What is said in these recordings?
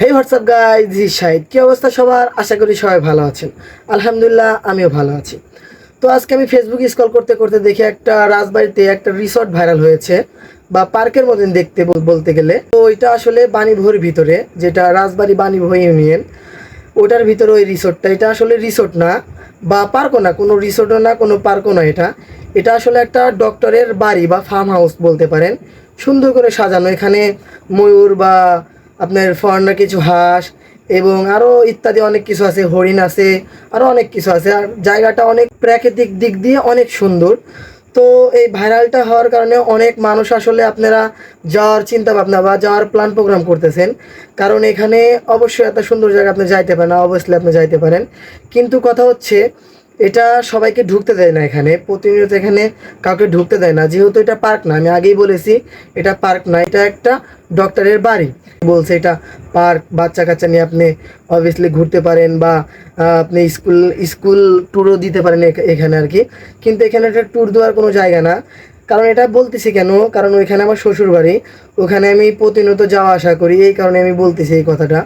হেই WhatsApp গাই জি শাহিদ কী অবস্থা সবার? আশা করি সবাই ভালো আছেন। আলহামদুলিল্লাহ, আমিও ভালো আছি। তো আজকে আমি ফেসবুক স্ক্রল করতে করতে দেখি একটা রাজবাড়িতে একটা রিসর্ট ভাইরাল হয়েছে, বা পার্কের মতন দেখতে বলতে গেলে। তো এটা আসলে বাণীভোর ভিতরে, যেটা রাজবাড়ি বাণীভোর ইউনিয়ন, ওটার ভিতরে ওই রিসোর্টটা এটা আসলে রিসোর্ট না, বা পার্কও না, কোনো রিসোর্টও না, কোনো পার্কও না এটা। এটা আসলে একটা ডক্টরের বাড়ি বা ফার্ম হাউস বলতে পারেন। সুন্দর করে সাজানো। এখানে ময়ূর বা আপনার ফরেনার কিছু হাঁস এবং আরও ইত্যাদি অনেক কিছু আছে, হরিণ আছে আরও অনেক কিছু আছে। আর জায়গাটা অনেক প্রাকৃতিক দিক দিয়ে অনেক সুন্দর। তো এই ভাইরালটা হওয়ার কারণে অনেক মানুষ আসলে আপনারা যাওয়ার চিন্তা ভাবনা বা যাওয়ার প্ল্যান প্রোগ্রাম করতেছেন। কারণ এখানে অবশ্যই এত সুন্দর জায়গা আপনি যাইতে পারেন অবশ্যই আপনি যাইতে পারেন। কিন্তু কথা হচ্ছে এটা সবাইকে ঢুকতে দেয় না এখানে। প্রতিনিয়ত এখানে কাউকে ঢুকতে দেয় না। যেহেতু এটা পার্ক না, আমি আগেই বলেছি, এটা পার্ক না, এটা একটা ডক্টরের বাড়ি। বলছে এটা পার্ক বাচ্চা কাচ্চা নিয়ে আপনি অবভিয়াসলি ঘুরতে পারেন বা আপনি স্কুল স্কুল ট্যুরও দিতে পারেন এখ- এখানে আর কি। কিন্তু এখানে একটা ট্যুর দেওয়ার কোনো জায়গা না। কারণ এটা বলতেছি কেন? কারণ ওইখানে আমার শ্বশুর বাড়ি। ওখানে আমি প্রতিনিয়ত যাওয়া আসা করি, এই কারণে আমি বলতেছি এই কথাটা।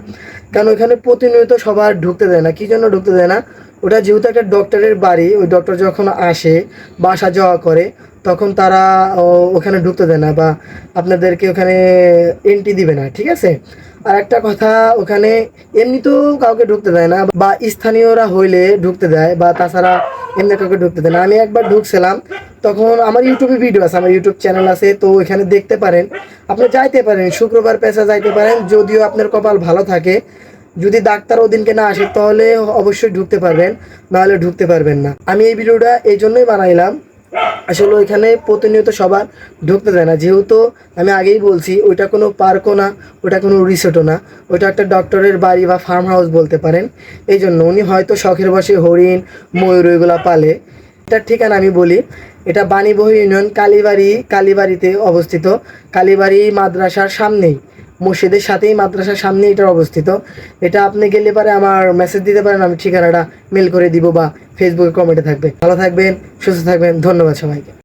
কারণ ওইখানে প্রতিনিয়ত সবার ঢুকতে দেয় না। কী জন্য ঢুকতে দেয় না? ওটা যেহেতু একটা ডক্টরের বাড়ি, ওই ডক্টর যখন আসে বা আসা যাওয়া করে, তখন তারা ওখানে ঢুকতে দেয় না বা আপনাদেরকে ওখানে এন্ট্রি দিবে না, ঠিক আছে? আর একটা কথা, ওখানে এমনিতেও কাউকে ঢুকতে দেয় না বা স্থানীয়রা হইলে ঢুকতে দেয় বা তাছাড়া এমনি কাউকে ঢুকতে দেয় না। আমি একবার ঢুকছিলাম, তখন আমার ইউটিউবে ভিডিও আছে, আমার ইউটিউব চ্যানেল আছে, তো ওইখানে দেখতে পারেন। আপনি যাইতে পারেন, শুক্রবার পেশা যাইতে পারেন, যদিও আপনার কপাল ভালো থাকে যদি ডাক্তার ওদিনকে না আসে, তাহলে অবশ্যই ঢুকতে পারবেন, নাহলে ঢুকতে পারবেন না। আমি এই ভিডিওটা এই জন্যই বানাইলাম। আসলে ওইখানে প্রতিনিয়ত সবার ঢুকতে দেয় না। যেহেতু আমি আগেই বলছি, ওইটা কোনো পার্কও না ওটা কোনো রিসোর্টও না। ওইটা একটা ডক্টরের বাড়ি বা ফার্ম হাউস বলতে পারেন। এই জন্য উনি হয়তো শখের বসে হরিণ, ময়ূর ওইগুলা পালে। এটার ঠিকানা আমি বলি, এটা বাণীবহ ইউনিয়ন কালীবাড়ি, কালীবাড়িতে অবস্থিত। কালীবাড়ি মাদ্রাসার সামনেই। মসজিদের সাথেই মাদ্রাসার সামনে এটা অবস্থিত। এটা আপনি গেলে পারে আমার মেসেজ দিতে পারেন, আমি ঠিকানাটা মেল করে দিব বা ফেসবুকে কমেন্টে থাকবে। ভালো থাকবেন, সুস্থ থাকবেন, ধন্যবাদ সবাইকে।